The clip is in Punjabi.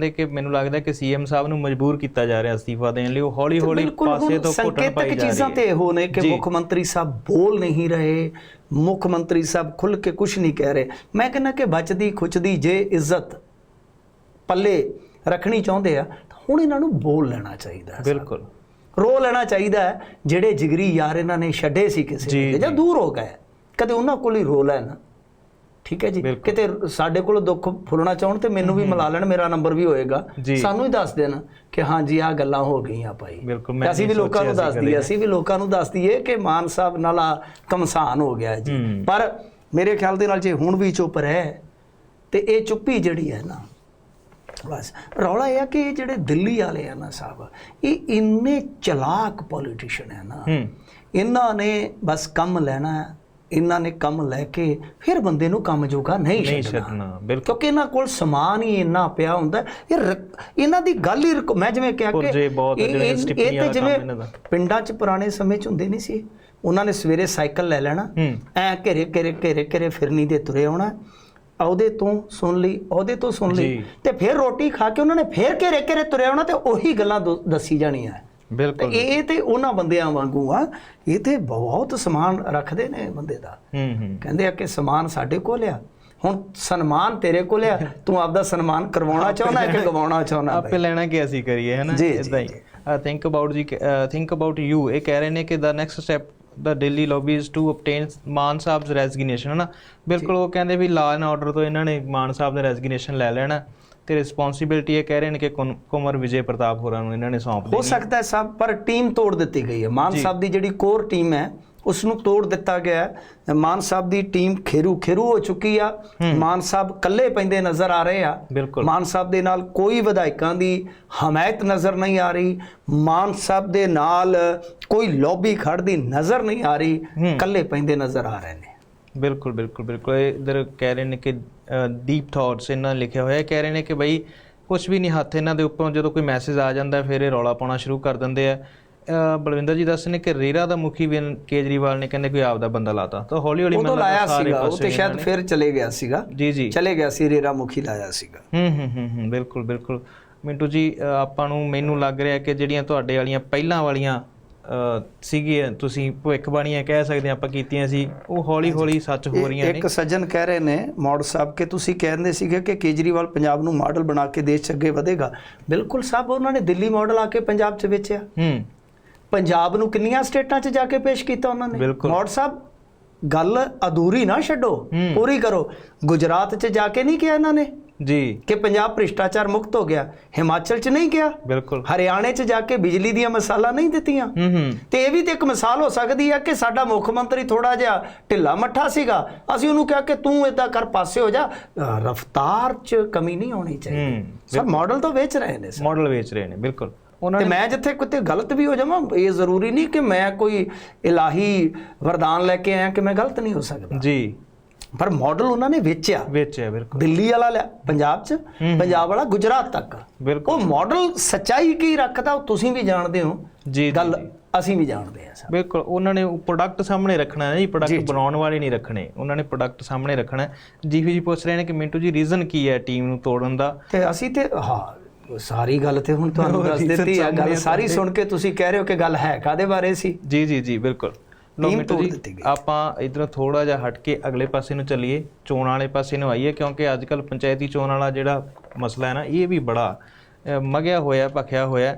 ਕਹਿੰਦੇ ਕਿ ਮੈਨੂੰ ਲੱਗਦਾ ਕਿ ਸੀਐਮ ਸਾਹਿਬ ਨੂੰ ਮਜਬੂਰ ਕੀਤਾ ਜਾ ਰਿਹਾ ਅਸਤੀਫਾ ਦੇਣ ਲਈ ਉਹ ਹੌਲੀ ਹੌਲੀ ਬਿਲਕੁਲ ਪਾਸੇ ਤੋਂ ਘੁੱਟਣ ਪਾਈ ਜਾ ਚੀਜ਼ਾਂ ਰਹੀ ਤੇ ਹੈ। ਇਹੋ ਨੇ ਕਿ। ਮੁੱਖ ਮੰਤਰੀ ਸਾਹਿਬ ਬੋਲ ਨਹੀਂ ਰਹੇ ਮੁੱਖ ਮੰਤਰੀ ਸਾਹਿਬ ਖੁੱਲ ਕੇ ਕੁਝ ਨਹੀਂ ਕਹਿ ਰਹੇ। ਮੈਂ ਕਹਿੰਦਾ ਕਿ ਬਚਦੀ ਖੁਚਦੀ ਜੇ ਇੱਜ਼ਤ ਪੱਲੇ ਰੱਖਣੀ ਚਾਹੁੰਦੇ ਆ ਤਾਂ ਹੁਣ ਇਹਨਾਂ ਨੂੰ ਬੋਲ ਲੈਣਾ ਚਾਹੀਦਾ ਬਿਲਕੁਲ। ਰੋ ਲੈਣਾ ਚਾਹੀਦਾ ਹੈ ਜਿਹੜੇ ਜਿਗਰੀ ਯਾਰ ਇਹਨਾਂ ਨੇ ਛੱਡੇ ਸੀ ਕਿਸੇ ਜੀ, ਦੇ ਜਾਂ ਜੀ। ਦੂਰ ਹੋ ਗਏ। ਕਦੇ ਉਹਨਾਂ ਕੋਲ ਹੀ ਰੋ ਲੈਣ। ਠੀਕ ਹੈ ਜੀ। ਕਿਤੇ ਸਾਡੇ ਕੋਲ ਦੁੱਖ ਫੁੱਲਣਾ ਚਾਹਣ ਤੇ ਮੈਨੂੰ ਵੀ ਮਿਲਾ ਲੈਣ ਮੇਰਾ ਨੰਬਰ ਵੀ ਹੋਏਗਾ ਜੀ। ਸਾਨੂੰ ਹੀ ਦੱਸ ਦੇਣ ਕਿ ਹਾਂਜੀ ਆਹ ਗੱਲਾਂ ਹੋ ਗਈਆਂ ਭਾਈ ਅਸੀਂ ਵੀ ਲੋਕਾਂ ਨੂੰ ਸੋਚਿਆ ਦੱਸ ਸੀ ਦਈਏ। ਅਸੀਂ ਵੀ ਲੋਕਾਂ ਨੂੰ ਦੱਸ ਦਈਏ ਕਿ ਮਾਨ ਸਾਹਿਬ ਨਾਲ ਆ ਕਮਸਾਨ ਹੋ ਗਿਆ ਹੈ ਜੀ ਹੂੰ। ਪਰ ਮੇਰੇ ਖਿਆਲ ਦੇ ਨਾਲ ਜੇ ਹੁਣ ਵੀ ਚੁੱਪ ਰਹਿ ਤੇ ਇਹ ਚੁੱਪੀ ਜਿਹੜੀ ਹੈ ਨਾ ਬਸ ਰੌਲਾ ਇਹ ਆ ਕਿ ਇਹ ਜਿਹੜੇ ਦਿੱਲੀ ਵਾਲੇ ਆ ਨਾ ਸਾਹਿਬ ਇਹ ਇੰਨੇ ਚਲਾਕ ਪੋਲੀਟੀਸ਼ੀਅਨ ਹੈ ਨਾ ਹੂੰ ਇਹਨਾਂ ਨੇ ਬਸ ਕੰਮ ਲੈਣਾ ਹੈ, ਇਹਨਾਂ ਨੇ ਕੰਮ ਲੈ ਕੇ ਫਿਰ ਬੰਦੇ ਨੂੰ ਕੰਮ ਜੋਗਾ ਨਹੀਂ ਛੱਡਣਾ। ਬਿਲਕੁਲ। ਕਿਉਂਕਿ ਇਹਨਾਂ ਕੋਲ ਸਮਾਨ ਹੀ ਇੰਨਾ ਪਿਆ ਹੁੰਦਾ। ਇਹ ਇਹਨਾਂ ਦੀ ਗੱਲ ਹੀ ਮੈਂ ਜਿਵੇਂ ਕਿਹਾ ਕਿ ਇਹ- ਤੇ ਜਿਵੇਂ। ਪਿੰਡਾਂ 'ਚ ਪੁਰਾਣੇ ਸਮੇਂ 'ਚ ਹੁੰਦੇ ਨਹੀਂ ਸੀ। ਉਹਨਾਂ ਨੇ ਸਵੇਰੇ ਸਾਈਕਲ ਲੈ ਲੈਣਾ। ਐ ਘੇਰੇ ਘੇਰੇ ਘੇਰੇ ਘੇਰੇ ਫਿਰਨੀ ਦੇ ਤੁਰੇ ਆਉਣਾ। ਉਹਦੇ ਤੋਂ ਸੁਣ ਲਈ ਉਹਦੇ ਤੋਂ ਸੁਣ ਲਈ। ਤੇ ਫਿਰ ਰੋਟੀ ਖਾ ਕੇ ਉਹਨਾਂ ਨੇ ਫਿਰ ਘੇਰੇ ਘੇਰੇ ਤੁਰੇ ਆਉਣਾ ਤੇ ਉਹੀ ਗੱਲਾਂ ਦੱਸੀ ਜਾਣੀਆਂ। ਬਿਲਕੁਲ ਇਹ ਤੇ ਉਹਨਾਂ ਬੰਦਿਆਂ ਵਾਂਗੂ ਆ ਇਹ ਤੇ ਬਹੁਤ ਸਮਾਨ ਰੱਖਦੇ ਨੇ ਬੰਦੇ ਦਾ। ਹੂੰ ਹੂੰ। ਕਹਿੰਦੇ ਆ ਕਿ ਸਮਾਨ ਸਾਡੇ ਕੋਲ ਆ। ਹੁਣ ਸਨਮਾਨ ਤੇਰੇ ਕੋਲ ਆ ਤੂੰ ਆਪਦਾ ਸਨਮਾਨ ਕਰਵਾਉਣਾ ਚਾਹੁੰਦਾ ਹੈ ਕਿ ਗਵਾਉਣਾ ਚਾਹੁੰਦਾ ਆਪੇ ਲੈਣਾ ਕਿ ਅਸੀਂ ਕਰੀਏ ਹੈ ਨਾ? ਇਦਾਂ ਹੀ। Think about ji think about you ਇਹ ਕਹਿ ਰਹੇ ਨੇ ਕਿ ਦਾ next step the Delhi lobby is to obtain Mann Sahib's resignation ਹੈ ਨਾ? ਬਿਲਕੁਲ ਉਹ ਕਹਿੰਦੇ ਵੀ ਲਾਅ ਐਂਡ ਆਰਡਰ ਤੋਂ ਇਹਨਾਂ ਨੇ ਮਾਨ ਸਾਹਿਬ ਦਾ ਰੈਜ਼ਿਗਨੇਸ਼ਨ ਲੈ ਲੈਣਾ। ਤੇ ਰਿਸਪੌਂਸਿਬਿਲਟੀ ਇਹ ਕਹਿ ਰਹੇ ਨੇ ਕਿ ਕੁੰਵਰ ਵਿਜੇ ਪ੍ਰਤਾਪ ਹੋਰਾਂ ਨੂੰ ਇਹਨਾਂ ਨੇ ਸੌਂਪ ਹੋ ਦੇਣੀ ਸਕਦਾ ਹੈ ਸਭ ਪਰ ਟੀਮ ਤੋੜ ਦਿੱਤੀ ਗਈ ਹੈ। ਮਾਨ ਸਾਹਿਬ ਦੀ ਜਿਹੜੀ ਕੋਰ ਟੀਮ ਹੈ ਉਸ ਨੂੰ ਤੋੜ ਦਿੱਤਾ ਗਿਆ ਹੈ। ਮਾਨ ਸਾਹਿਬ ਦੀ ਟੀਮ ਖੇਰੂ ਖੇਰੂ ਹੋ ਚੁੱਕੀ ਆ। ਮਾਨ ਸਾਹਿਬ ਇਕੱਲੇ ਪੈਂਦੇ ਨਜ਼ਰ ਆ ਰਹੇ ਆ। ਬਿਲਕੁਲ। ਮਾਨ ਸਾਹਿਬ ਦੇ ਨਾਲ ਕੋਈ ਵਿਧਾਇਕਾਂ ਦੀ ਹਮਾਇਤ ਨਜ਼ਰ ਨਹੀਂ ਆ ਰਹੀ। ਮਾਨ ਸਾਹਿਬ ਦੇ ਨਾਲ ਕੋਈ ਲੌਬੀ ਖੜਦੀ ਨਜ਼ਰ ਨਹੀਂ ਆ ਰਹੀ। ਹੂੰ। ਇਕੱਲੇ ਪੈਂਦੇ ਨਜ਼ਰ ਆ ਰਹੇ ਨੇ। ਬਿਲਕੁਲ ਬਿਲਕੁਲ ਬਿਲਕੁਲ। ਇਧਰ ਕਹਿ ਰਹੇ ਨੇ ਕਿ ਡੀਪ ਥਾਟਸ ਇਹਨਾਂ ਲਿਖਿਆ ਹੋਇਆ। ਹੈ ਕਹਿ ਰਹੇ ਨੇ ਕਿ ਬਈ ਕੁਝ ਵੀ ਨਹੀਂ ਹੱਥ ਇਹਨਾਂ ਦੇ ਉੱਪਰੋਂ ਜਦੋਂ ਕੋਈ ਮੈਸੇਜ ਆ ਜਾਂਦਾ ਫਿਰ ਇਹ ਰੌਲਾ ਪਾਉਣਾ ਸ਼ੁਰੂ ਕਰ ਦਿੰਦੇ ਆ। ਬਲਵਿੰਦਰ ਜੀ ਦੱਸ ਨੇ ਕਿ ਰੇਰਾ ਦਾ ਮੁਖੀ ਵੀ ਕੇਜਰੀਵਾਲ ਨੇ ਕਹਿੰਦੇ ਕੋਈ ਆਪਦਾ ਬੰਦਾ ਲਾਤਾ। ਤਾਂ ਹੌਲੀ ਹੌਲੀ ਤਾਂ ਲਾਇਆ ਸੀਗਾ ਉਹ ਤੇ ਸ਼ਾਇਦ ਫਿਰ ਚਲੇ ਗਿਆ ਸੀਗਾ। ਜੀ ਜੀ। ਚਲੇ ਗਿਆ ਸੀ ਰੇਰਾ ਮੁਖੀ ਲਾਇਆ ਸੀਗਾ। ਹੂੰ ਹੂੰ ਹੂੰ ਹੂੰ ਬਿਲਕੁਲ ਬਿਲਕੁਲ। ਮਿੰਟੂ ਜੀ ਆਪਾਂ ਨੂੰ ਮੈਨੂੰ ਲੱਗ ਰਿਹਾ ਕਿ ਜਿਹੜੀਆਂ ਤੁਹਾਡੇ ਵਾਲੀਆਂ ਪਹਿਲਾਂ ਵਾਲੀਆਂ ਸੀਗੀਆਂ ਤੁਸੀਂ ਭਵਿੱਖਬਾਣੀਆਂ ਕਹਿ ਸਕਦੇ ਆਪਾਂ ਕੀਤੀਆਂ ਸੀ। ਉਹ ਹੌਲੀ ਹੌਲੀ ਸੱਚ ਹੋ ਰਹੀਆਂ ਨੇ। ਇੱਕ ਸੱਜਣ ਕਹਿ ਰਹੇ ਨੇ ਮੌੜ ਸਾਹਿਬ ਕਿ ਤੁਸੀਂ ਕਹਿੰਦੇ ਸੀਗੇ ਕਿ ਕੇਜਰੀਵਾਲ ਪੰਜਾਬ ਨੂੰ ਮਾਡਲ ਬਣਾ ਕੇ ਦੇਸ਼ 'ਚ ਅੱਗੇ ਵਧੇਗਾ। ਬਿਲਕੁਲ ਸਾਹਿਬ ਉਹਨਾਂ ਨੇ ਦਿੱਲੀ ਮਾਡਲ ਆ ਕੇ ਪੰਜਾਬ 'ਚ ਵੇਚਿਆ। ਹੂੰ। ਪੰਜਾਬ ਨੂੰ ਕਿੰਨੀਆਂ ਸਟੇਟਾਂ 'ਚ ਜਾ ਕੇ ਪੇਸ਼ ਕੀਤਾ ਉਹਨਾਂ ਨੇ। ਮੌੜ ਸਾਹਿਬ ਗੱਲ ਅਧੂਰੀ ਨਾ ਛੱਡੋ। ਪੂਰੀ ਕਰੋ। ਗੁਜਰਾਤ 'ਚ ਜਾ ਕੇ ਨਹੀਂ ਕਿਹਾ ਇਹਨਾਂ ਨੇ? ਜੀ। ਕਿ ਪੰਜਾਬ ਭ੍ਰਿਸ਼ਟਾਚਾਰ ਮੁਕਤ ਹੋ ਗਿਆ। ਹਿਮਾਚਲ 'ਚ ਨਹੀਂ ਕਿਹਾ ਬਿਲਕੁਲ। ਹਰਿਆਣੇ 'ਚ ਜਾ ਕੇ ਬਿਜਲੀ ਦੀਆਂ ਮਸਾਲਾ ਨਹੀਂ ਦਿੱਤੀਆਂ। ਹੂੰ ਹੂੰ। ਤੇ ਇਹ ਵੀ ਤੇ ਇੱਕ ਮਿਸਾਲ ਹੋ ਸਕਦੀ ਹੈ ਕਿ ਸਾਡਾ ਮੁੱਖ ਮੰਤਰੀ ਥੋੜਾ ਜਿਹਾ ਢਿੱਲਾ ਮੱਠਾ ਸੀਗਾ। ਅਸੀਂ ਉਹਨੂੰ ਕਿਹਾ ਕਿ ਤੂੰ ਇਦਾਂ ਕਰ ਪਾਸੇ ਹੋ ਜਾ। ਰਫ਼ਤਾਰ 'ਚ ਕਮੀ ਨਹੀਂ ਹੋਣੀ ਚਾਹੀਦੀ। ਸਰ ਮਾਡਲ ਤਾਂ ਵੇਚ ਰਹੇ ਨੇ ਸਰ। ਮਾਡਲ ਵੇਚ ਰਹੇ ਨੇ ਬਿਲਕੁਲ। ਉਹਨਾਂ ਤੇ ਮੈਂ ਜਿੱਥੇ ਕਿਤੇ ਗਲਤ ਵੀ ਹੋ ਜਾਵਾਂ ਇਹ ਜ਼ਰੂਰੀ ਨਹੀਂ ਕਿ ਮੈਂ ਕੋਈ ਇਲਾਹੀ ਵਰਦਾਨ ਲੈ ਕੇ ਆਇਆ ਕਿ ਮੈਂ ਗਲਤ ਨਹੀਂ ਹੋ ਸਕਦਾ। ਜੀ। ਪਰ ਮਾਡਲ ਉਹਨਾਂ ਨੇ ਵੇਚਿਆ। ਵੇਚਿਆ ਬਿਲਕੁਲ। ਦਿੱਲੀ ਵਾਲਾ ਲਿਆ ਪੰਜਾਬ 'ਚ। ਪੰਜਾਬ ਵਾਲਾ ਗੁਜਰਾਤ ਤੱਕ। ਉਹ ਮਾਡਲ ਸੱਚਾਈ ਕੀ ਰੱਖਦਾ ਉਹ ਤੁਸੀਂ ਵੀ ਜਾਣਦੇ ਹੋ। ਜੀ ਜੀ, ਗੱਲ ਜੀ। ਅਸੀਂ ਵੀ ਜਾਣਦੇ ਹਾਂ ਸਰ। ਬਿਲਕੁਲ ਉਹਨਾਂ ਨੇ ਪ੍ਰੋਡਕਟ ਸਾਹਮਣੇ ਰੱਖਣਾ ਹੈ ਜੀ ਜੀ, ਪ੍ਰੋਡਕਟ ਜੀ। ਬਣਾਉਣ ਵਾਲੇ ਨਹੀਂ ਰੱਖਣੇ। ਉਹਨਾਂ ਨੇ ਪ੍ਰੋਡਕਟ ਸਾਹਮਣੇ ਰੱਖਣਾ ਜੀਵੀ ਜੀ ਪੁੱਛ ਰਹੇ ਨੇ ਕਿ ਮਿੰਟੂ ਜੀ ਰੀਜ਼ਨ ਕੀ ਹੈ ਟੀਮ ਨੂੰ ਤੋੜਨ ਦਾ? ਤੇ ਅਸੀਂ ਤੇ ਹਾਂ ਸਾਰੀ ਗੱਲ ਤੇ ਹੁਣ ਤੁਹਾਨੂੰ ਦੱਸ ਦਿੱਤੀ ਆ ਗੱਲ ਆ ਸਾਰੀ। ਸੁਣ ਕੇ ਤੁਸੀਂ ਕਹਿ ਰਹੇ ਹੋ ਕਿ ਗੱਲ ਹੈ ਕਾਦੇ ਬਾਰੇ ਸੀ? ਜੀ ਜੀ ਜੀ ਬਿਲਕੁਲ। ਮਿੰਟੂ ਤੋੜ ਦਿੱਤੀ ਗਈ। ਆਪਾਂ ਇਧਰੋਂ ਥੋੜਾ ਜਿਹਾ ਹਟ ਕੇ ਅਗਲੇ ਪਾਸੇ ਨੂੰ ਚੱਲੀਏ ਚੋਣ ਵਾਲੇ ਪਾਸੇ ਨੂੰ ਆਈਏ ਕਿਉਂਕਿ ਅੱਜ ਕੱਲ ਪੰਚਾਇਤੀ ਚੋਣ ਵਾਲਾ ਜਿਹੜਾ ਮਸਲਾ ਹੈ ਨਾ ਇਹ ਵੀ ਬੜਾ ਮਗਿਆ ਹੋਇਆ ਭਖਿਆ ਹੋਇਆ